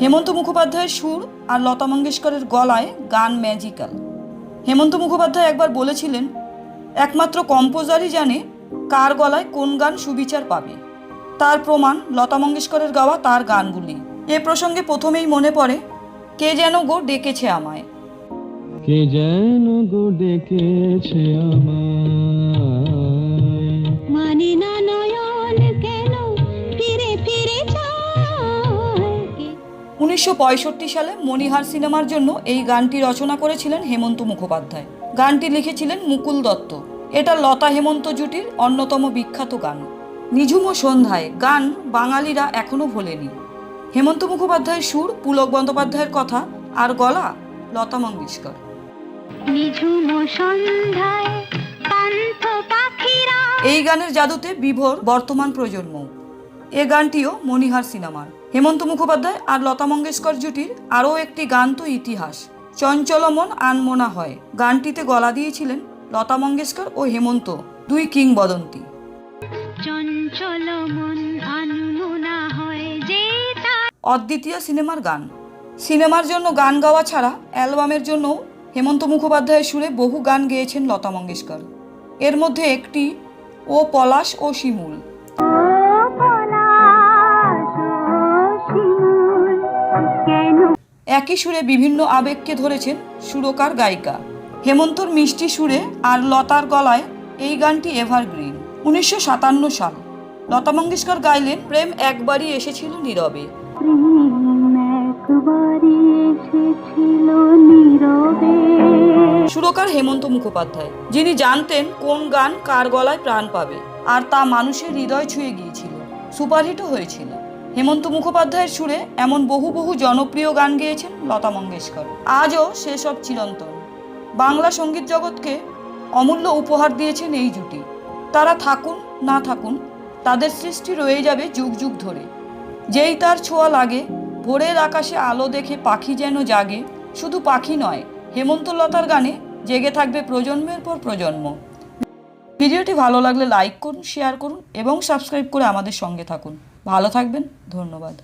হেমন্ত মুখোপাধ্যায়ের সুর আর লতা মঙ্গেশকরের গলায় গান ম্যাজিক্যাল। হেমন্ত মুখোপাধ্যায় একবার বলেছিলেন, একমাত্র কম্পোজারই জানে কার গলায় কোন গান সুবিচার পাবে। তার প্রমাণ লতা মঙ্গেশকরের গাওয়া তার গানগুলি। এ প্রসঙ্গে প্রথমেই মনে পড়ে, কে যেন গো ডেকেছে আমায়? কে যেন গো ডেকেছে আমায়? উনিশশো পঁয়ষট্টি সালে মণিহার সিনেমার জন্য এই গানটি রচনা করেছিলেন হেমন্ত মুখোপাধ্যায়। গানটি লিখেছিলেন মুকুল দত্ত। এটা লতা হেমন্ত জুটির অন্যতম বিখ্যাত গান। নিঝুম সন্ধ্যায় গান বাঙালিরা এখনও ভোলেনি। হেমন্ত মুখোপাধ্যায়ের সুর পুলক বন্দ্যোপাধ্যায়ের কথা আর গলা লতা মঙ্গেশকর। নিঝুম সন্ধ্যায় এই গানের জাদুতে বিভোর বর্তমান প্রজন্ম। এ গানটিও মণিহার সিনেমার। হেমন্ত মুখোপাধ্যায় আর লতা মঙ্গেশকর জুটির আরও একটি গান তো ইতিহাস চঞ্চলমন আনমোনা হয়। গানটিতে গলা দিয়েছিলেন লতা মঙ্গেশকর ও হেমন্ত দুই কিংবদন্তি। অদ্বিতীয় সিনেমার গান। সিনেমার জন্য গান গাওয়া ছাড়া অ্যালবামের জন্যও হেমন্ত মুখোপাধ্যায়ের সুরে বহু গান গেয়েছেন লতা মঙ্গেশকর। এর মধ্যে একটি ও পলাশ ও শিমুল। একই সুরে বিভিন্ন আবেগকে ধরেছেন সুরকার গায়িকা। হেমন্তর মিষ্টি সুরে আর লতার গলায় এই গানটি এভারগ্রিন উনিশশো সাতান্ন সাল। লতা মঙ্গেশকর গাইলেন প্রেম একবারই এসেছিল নীরবে। প্রেম একবারই এসেছিল নীরবে। সুরকার হেমন্ত মুখোপাধ্যায় যিনি জানতেন কোন গান কার গলায় প্রাণ পাবে আর তা মানুষের হৃদয় ছুঁয়ে গিয়েছিল সুপারহিটও হয়েছিল। হেমন্ত মুখোপাধ্যায়ের সুরে এমন বহু বহু জনপ্রিয় গান গেয়েছেন লতা মঙ্গেশকর। আজও সেসব চিরন্তন। বাংলা সংগীত জগৎকে অমূল্য উপহার দিয়েছেন এই জুটি। তারা থাকুন, না থাকুন, তাদের সৃষ্টি রয়ে যাবে যুগ যুগ ধরে। যেই তার ছোঁয়া লাগে, ভোরের আকাশে আলো দেখে পাখি যেন জাগে, শুধু পাখি নয়, হেমন্ত লতার গানে জেগে থাকবে প্রজন্মের পর প্রজন্ম। ভিডিওটি ভালো লাগলে লাইক করুন, শেয়ার করুন এবং সাবস্ক্রাইব করে আমাদের সঙ্গে থাকুন। ভালো থাকবেন ধন্যবাদ।